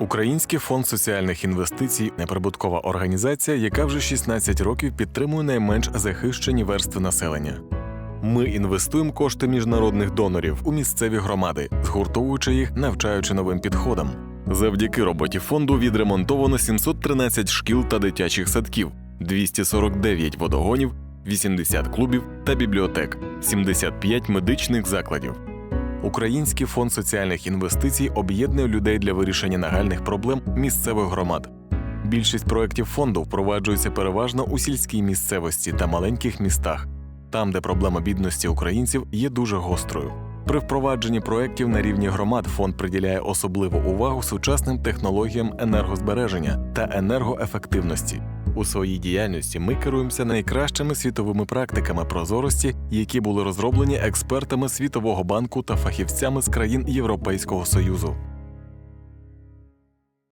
Український фонд соціальних інвестицій неприбуткова організація, яка вже 16 років підтримує найменш захищені верстви населення. Ми інвестуємо кошти міжнародних донорів у місцеві громади, згуртовуючи їх, навчаючи новим підходам. Завдяки роботі фонду відремонтовано 713 шкіл та дитячих садків, 249 водогонів, 80 клубів та бібліотек, 75 медичних закладів. Український фонд соціальних інвестицій об'єднує людей для вирішення нагальних проблем місцевих громад. Більшість проєктів фонду впроваджується переважно у сільській місцевості та маленьких містах, там, де проблема бідності українців є дуже гострою. При впровадженні проєктів на рівні громад фонд приділяє особливу увагу сучасним технологіям енергозбереження та енергоефективності. У своїй діяльності ми керуємося найкращими світовими практиками прозорості, які були розроблені експертами Світового банку та фахівцями з країн Європейського Союзу.